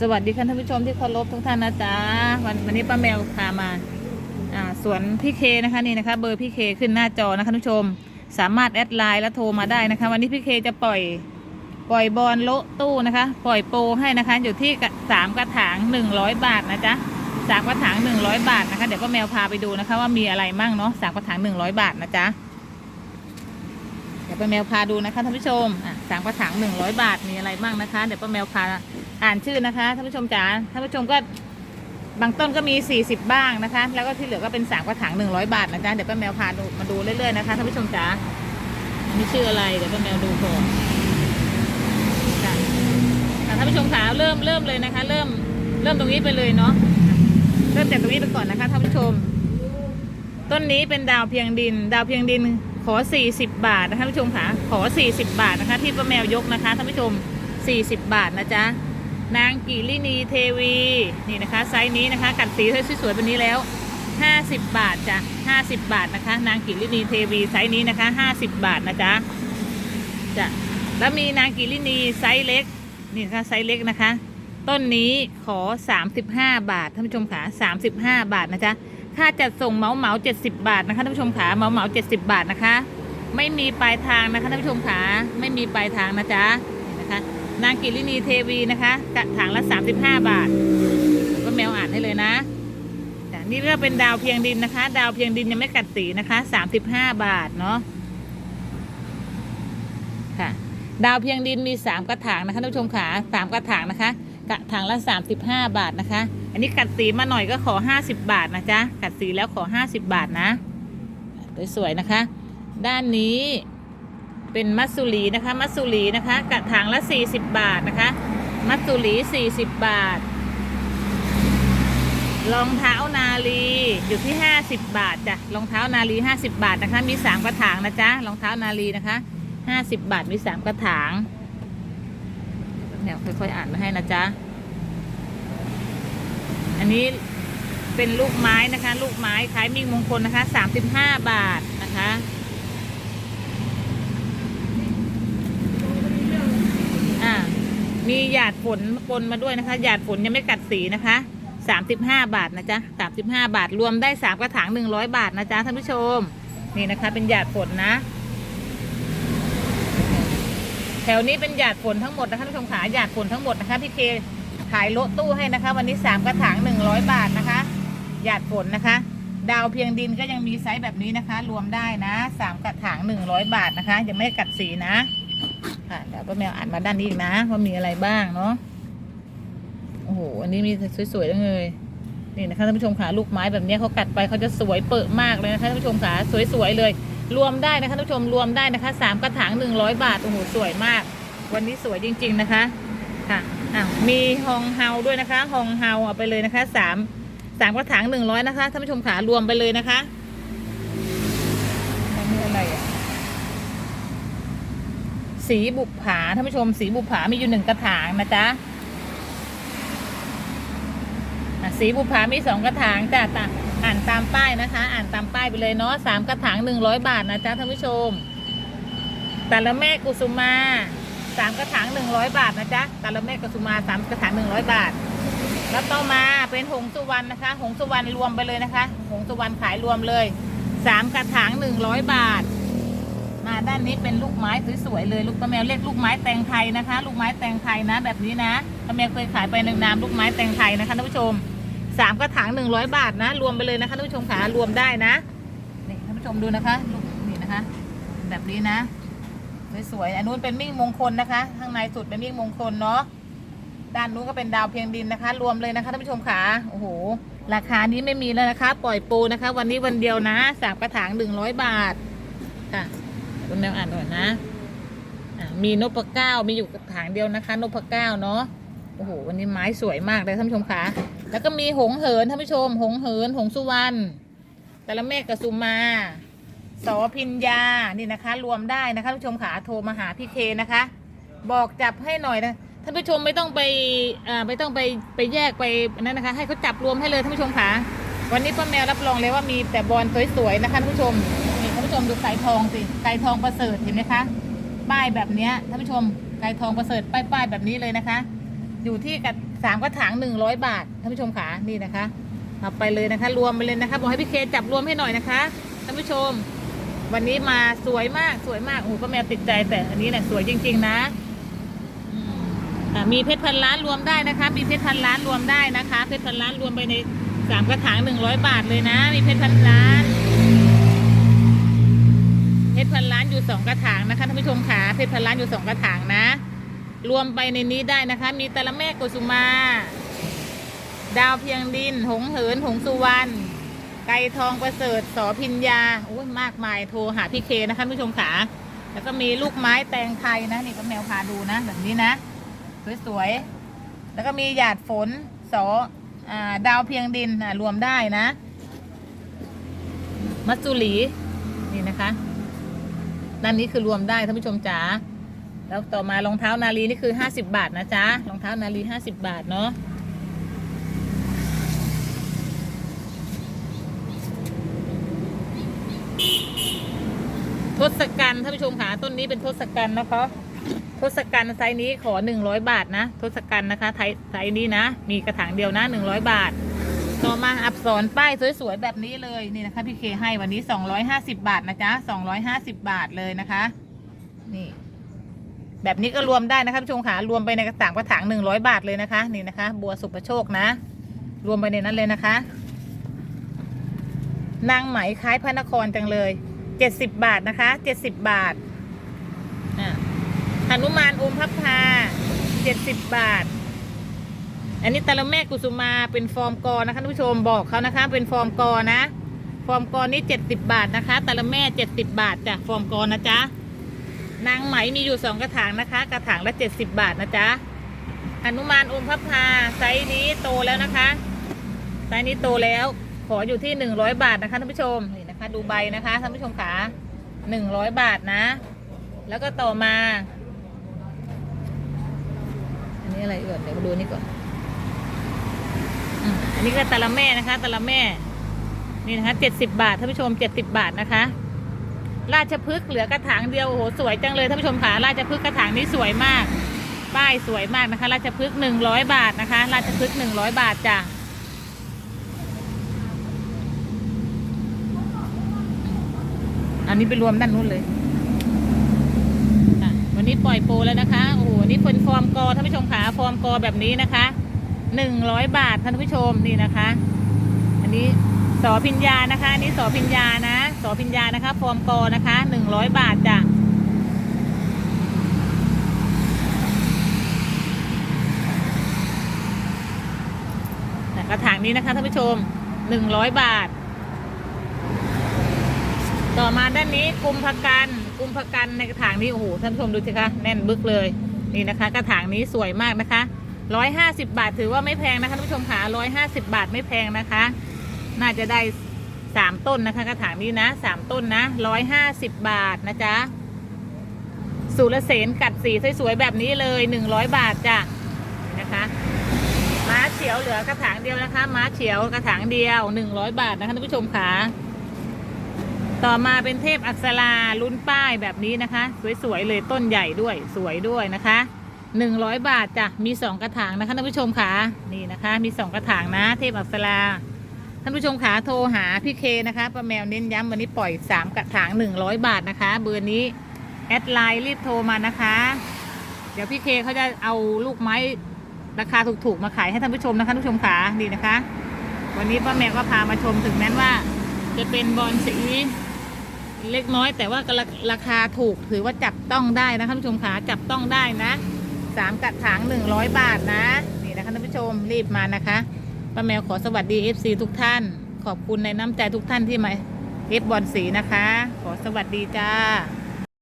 สวัสดีค่ะท่านผู้ชมที่เคารพทุกท่านนะจ๊ะวันวันนี้ป้าแมวพามาอ่าสวนพี่เคนะคะนี่นะคะ เบอร์พี่เคขึ้นหน้าจอนะคะท่านผู้ชม สามารถแอดไลน์และโทรมาได้นะคะ วันนี้พี่เคจะปล่อยปล่อยบอลโละตู้นะคะ ปล่อยโปรให้นะคะ อยู่ที่สามกระถางหนึ่งร้อยบาทนะจ๊ะสามกระถางหนึ่งร้อยบาทนะคะเดี๋ยวป้าแมวพาไปดูนะคะ ว่ามีอะไรมั่งเนาะสามกระถางหนึ่งร้อยบาทนะจ๊ะ ยวป้าแมวพาดูนะคะท่านผู้ชมอะสามกระถางหนึ่งร้อยบาทมีอะไรบ้างนะคะ เดี๋ยวป้าแมวพาอ่านชื่อนะคะท่านผู้ชมจ๋าท่านผู้ชมก็บางต้นก็มี 40 บ้างนะคะ แล้วก็ที่เหลือก็เป็นสามกระถาง100 บาทนะจ๊ะเดี๋ยวป้าแมวพาดูมาดูเรื่อยๆนะคะท่านผู้ชมจ๋ามีชื่ออะไรเดี๋ยวป้าแมวดูก่อนค่ะอะท่านผู้ชมขาเริ่มเริ่มเลยนะคะ เริ่มเริ่มตรงนี้ไปเลยเนาะเริ่มจากตรงนี้ไปก่อนนะคะท่านผู้ชม ต้นนี้เป็นดาวเพียงดิน ดาวเพียงดิน ขอ 40 บาทนะคะท่านผู้ชมค่ะขอ 40 บาทนะคะ ที่ป้าแมวยกนะคะท่านผู้ชม 40 บาทนะจ๊ะนางกิรินีเทวีนี่นะคะไซส์นี้นะคะกัดสีสวยๆแบบนี้แล้ว 50 บาทจ้ะ50 บาทนะคะ นางกิรินีเทวีไซส์นี้นะคะ 50 บาทนะจ๊ะจ้ะแล้วมีนางกิรินีไซส์เล็กนี่นะคะไซส์เล็กนะคะ ต้นนี้ขอ 35 บาทท่านผู้ชมขา35 บาทนะจ๊ะ ค่าจัดส่งเหมาเหมา70บาทนะคะท่านผู้ชมขาเหมาเหมา70บาทนะคะ ไม่มีปลายทางนะคะท่านผู้ชมขาไม่มีปลายทางนะจ๊ะนะคะนางกิรินีเทวีนะคะกระถางละสามสิบห้าบาทก็แมวอ่านให้เลยนะนี่ก็เป็นดาวเพียงดินนะคะ ดาวเพียงดินยังไม่กัดสีนะคะสามสิบห้าบาทเนาะค่ะ ดาวเพียงดินมี 3 กระถางนะคะท่านผู้ชมขา3กระถางนะคะ กระถางละ 35 บาทนะคะ อันนี้กัดสีมาหน่อยก็ขอ 50 บาทนะจ๊ะกัดสีแล้วขอ 50 บาทนะสวยๆนะคะ ด้านนี้เป็นมัสสุรีนะคะ มัสสุรีนะคะ กระถางละ 40 บาทนะคะ มัสสุรี40 บาทรองเท้านาลีอยู่ที่ 50 บาทจ้ะรองเท้านาลี 50 บาทนะคะ มี 3 กระถางนะจ๊ะรองเท้านาลีนะคะ 50บบาทมี3กระถางเดี๋ยค่อยๆอ่านมาให้นะจ๊ะ อันนี้เป็นลูกไม้นะคะ ลูกไม้คล้ายมิ่งมงคลนะคะ35บาทนะคะอ่ามีหยาดฝนปนมาด้วยนะคะหยาดฝนยังไม่กัดสีนะคะสามสิบห้าบาทนะจ๊ะสามสิบห้าบาทรวมได้สามกระถางหนึ่งร้อยบาทนะจ๊ะท่านผู้ชม นี่นะคะ เป็นหยาดฝนนะ แถวนี้เป็นหยาดฝนทั้งหมดนะคะท่านผู้ชมขาหยาดฝนทั้งหมดนะคะพี่เคขายโลตู้ให้นะคะ วันนี้สามกระถางหนึ่งร้อยบาทนะคะหยาดฝนนะคะ ดาวเพียงดินก็ยังมีไซส์แบบนี้นะคะ รวมได้นะสามกระถางหนึ่งร้อยบาทนะคะ ยังไม่กัดสีนะค่ะเดี๋ยวป้าแมวอ่านมาด้านนี้อีกนะว่ามีอะไรบ้างเนาะโอ้โหอันนี้มีสวยๆจังเลยนี่นะคะท่านผู้ชมขาลูกไม้แบบนี้เขากัดไปเขาจะสวยเปิดมากเลยนะคะท่านผู้ชมขาสวยๆเลย รวมได้นะคะท่านผู้ชมรวมได้นะคะสามกระถางหนึ่งร้อยบาทโอ้โหสวยมาก วันนี้สวยจริง ๆนะคะค่ะอะมีฮองเฮาด้วยนะคะฮองเฮาเอาไปเลยนะคะสามสามกระถางหนึ่งร้อยนะคะท่านผู้ชมขารวมไปเลยนะคะอันมีอะไรอะสีบุปผาท่านผู้ชม สีบุปผามีอยู่หนึ่งกระถางนะจ๊ะสีบุปผามีสองกระถางจ้ะตา อ่านตามป้ายนะคะ อ่านตามป้ายไปเลยเนาะสามกระถางหนึ่งร้อยบาทนะจ๊ะท่านผู้ชม แต่ละแม่กุสุมาสามกระถางหนึ่งร้อยบาทนะจ๊ะแต่ละแม่กุสุมาสามกระถางหนึ่งร้อยบาท แล้วต่อมาเป็นหงสุวรรณนะคะ หงสุวรรณรวมไปเลยนะคะ หงสุวรรณขายรวมเลยสามกระถางหนึ่งร้อยบาท มาด้านนี้เป็นลูกไม้สวยๆเลยลูกป้าแมวเรียกลูกไม้แตงไทยนะคะ ลูกไม้แตงไทยนะ แบบนี้นะป้าแมวเคยขายไปในนามลูกไม้แตงไทยนะคะท่านผู้ชม สามกระถางหนึ่งร้อยบาทนะ รวมไปเลยนะคะท่านผู้ชมขารวมได้นะนี่ท่านผู้ชมดูนะคะลูกนี่นะคะ แบบนี้นะสวยๆอันนู้นเป็นมิ่งมงคลนะคะข้างในสุดเป็นมิ่งมงคลเนาะด้านนู้นก็เป็นดาวเพียงดินนะคะ รวมเลยนะคะท่านผู้ชมขาโอ้โหราคานี้ไม่มีแล้วนะคะ ปล่อยโปรนะคะ วันนี้วันเดียวนะสามกระถางหนึ่งร้อยบาทค่ะคุณแมวอ่านหน่อยนะมีนพเก้ามีอยู่กระถางเดียวนะคะนพเก้าเนาะโอ้โหวันนี้ไม้สวยมากเลยท่านผู้ชมคะ แล้วก็มีหงเหินท่านผู้ชม หงเหิน หงสุวรรณแต่ละเมฆกสุมาสอพิญญา นี่นะคะ รวมได้นะคะท่านผู้ชมขาโทรมาหาพี่เคนะคะ บอกจับให้หน่อยนะท่านผู้ชมไม่ต้องไปอ่าไม่ต้องไปไปแยกไปนั่นนะคะ ให้เขาจับรวมให้เลยท่านผู้ชมค่ะวันนี้ป้าแมวรับรองเลยว่ามีแต่บอลสวยๆนะคะท่านผู้ชมนี่ท่านผู้ชมดูไก่ทองสิไก่ทองประเสริฐเห็นไหมคะป้ายแบบนี้ท่านผู้ชมไก่ทองประเสริฐป้ายๆแบบนี้เลยนะคะ อยู่ที่กับสามกระถางหนึ่งร้อยบาทท่านผู้ชมขานี่นะคะเอาไปเลยนะคะ รวมไปเลยนะคะบอกให้พี่เคจับรวมให้หน่อยนะคะท่านผู้ชม วันนี้มาสวยมากสวยมากโอ้โหป้าแมวติดใจแต่อันนี้แหละสวยจริง ๆนะอืมอะมีเพชรพันล้านรวมได้นะคะ มีเพชรพันล้านรวมได้นะคะ เพชรพันล้านรวมไปในสามกระถางหนึ่งร้อยบาทเลยนะ มีเพชรพันล้านเพชรพันล้านอยู่สองกระถางนะคะท่านผู้ชมขาเพชรพันล้านอยู่สองกระถางนะ รวมไปในนี้ได้นะคะ มีตะละแม่กุสุมา ดาวเพียงดิน หงเหิน หงสุวรรณ ไก่ทองประเสริฐ สอพิญญาโอ้ยมากมาย โทรหาพี่เคนะคะท่านผู้ชมขาแล้วก็มีลูกไม้แตงไทยนะ นี่ก็แมวพาดูนะ แบบนี้นะ สวยๆ แล้วก็มีหยาดฝน สออาดาวเพียงดินรวมได้นะ มัสซูรีนี่นะคะด้านนี้คือรวมได้ท่านผู้ชมจ๋า แล้วต่อมารองเท้านาลีนี่คือ50บาทนะจ๊ะรองเท้านาลี50บาทเนาะทศกัณฐ์ท่านผู้ชมค่ะต้นนี้เป็นทศกัณฐ์นะคะทศกัณฐ์ไซส์นี้ขอ100บาทนะทศกัณฐ์นะคะไทยไซส์นี้นะ มีกระถางเดียวนะ100บาท ต่อมาอับสรป้ายสวยๆแบบนี้เลยนี่นะคะพี่เคให้วันนี้250บาทนะจ๊ะ250บาทเลยนะคะ นี่ แบบนี้ก็รวมได้นะคะผู้ชมค่ะรวมไปในกระถางกระถางหนึ่งร้อยบาทเลยนะคะ นี่นะคะ บัวสุภโชคนะ รวมไปในนั้นเลยนะคะ นางไหมคล้ายพระนครจังเลยเจ็ดสิบบาทนะคะเจ็ดสิบบาทหนุมานอมพับพาเจ็ดสิบบาท อันนี้ตะละแม่กุสุมาเป็นฟอร์มกอนะคะท่านผู้ชมบอกเขานะคะ เป็นฟอร์มกอนะ ฟอร์มกอนี้เจ็ดสิบบาทนะคะตะละแม่เจ็ดสิบบาทจ้ะฟอร์มกอนะจ๊ะ นางไหมมีอยู่สองกระถางนะคะ กระถางละเจ็ดสิบบาทนะจ๊ะหนุมานอมพับพาไซส์นี้โตแล้วนะคะไซส์นี้โตแล้วขออยู่ที่หนึ่งร้อยบาทนะคะท่านผู้ชมนี่นะคะ ดูใบนะคะท่านผู้ชมขาหนึ่งร้อยบาทนะ แล้วก็ต่อมา อันนี้อะไรเอื่อเดี๋ยวมาดูนี่ก่อนอันนี้ก็ตะละแม่นะคะตะละแม่นี่นะคะเจ็ดสิบบาทท่านผู้ชมเจ็ดสิบบาทนะคะ ราชพฤกษ์เหลือกระถางเดียวโอ้โหสวยจังเลยท่านผู้ชมค่ะราชพฤกษ์กระถางนี้สวยมาก ป้ายสวยมากนะคะ ราชพฤกษ์หนึ่งร้อยบาทนะคะ ราชพฤกษ์หนึ่งร้อยบาทจ้ะอันนี้ไปรวมด้านนู้นเลยวันนี้ปล่อยโปรแล้วนะคะโอ้โหนี่เป็นฟอร์มกอท่านผู้ชมค่ะฟอร์มกอแบบนี้นะคะหนึ่งร้อยบาทท่านผู้ชมนี่นะคะ อันนี้สอพิญญานะคะอันนี้สอพิญญานะ สอพิญญานะคะ ฟอร์มกอนะคะหนึ่งร้อยบาทจ้ะแต่กระถางนี้นะคะท่านผู้ชมหนึ่งร้อยบาท ต่อมาด้านนี้กุมภกันกุมภกันในกระถางนี้โอ้โหท่านผู้ชมดูสิคะแน่นบึกเลยนี่นะคะ กระถางนี้สวยมากนะคะร้อยห้าสิบบาทถือว่าไม่แพงนะคะท่านผู้ชมค่ะร้อยห้าสิบบาทไม่แพงนะคะ น่าจะได้ สามต้นนะคะกระถางนี้นะสามต้นนะร้อยห้าสิบบาทนะจ๊ะสุรเสนกัดสีสวยๆแบบนี้เลยหนึ่งร้อยบาทจ้ะนะคะม้าเฉียวเหลือกระถางเดียวนะคะ ม้าเฉียวกระถางเดียวหนึ่งร้อยบาทนะคะท่านผู้ชมค่ะต่อมาเป็นเทพอักษราลุ้นป้ายแบบนี้นะคะ สวยๆเลยต้นใหญ่ด้วยสวยด้วยนะคะหนึ่งร้อยบาทจ้ะมีสองกระถางนะคะท่านผู้ชมค่ะนี่นะคะ มีสองกระถางนะ เทพอักษรา ท่านผู้ชมขาโทรหาพี่เคนะคะป้าแมวเน้นย้ำวันนี้ปล่อยสามกระถางหนึ่งร้อยบาทนะคะ เบอร์นี้ แอดไลน์รีบโทรมานะคะ เดี๋ยวพี่เคเขาจะเอาลูกไม้ราคาถูกๆมาขายให้ท่านผู้ชมนะคะท่านผู้ชมขาดีนะคะ วันนี้ป้าแมวก็พามาชมถึงแม้นว่า จะเป็นบอลสีเล็กน้อย แต่ว่าก็ราราคาถูกถือว่าจับต้องได้นะท่านผู้ชมขาจับต้องได้นะสามกระถางหนึ่งร้อยบาทนะ นี่นะคะท่านผู้ชมรีบมานะคะ ป้าแมวขอสวัสดี FC ทุกท่าน ขอบคุณในน้ำใจทุกท่านที่มาเอฟบอลสีนะคะ ขอสวัสดีจ้า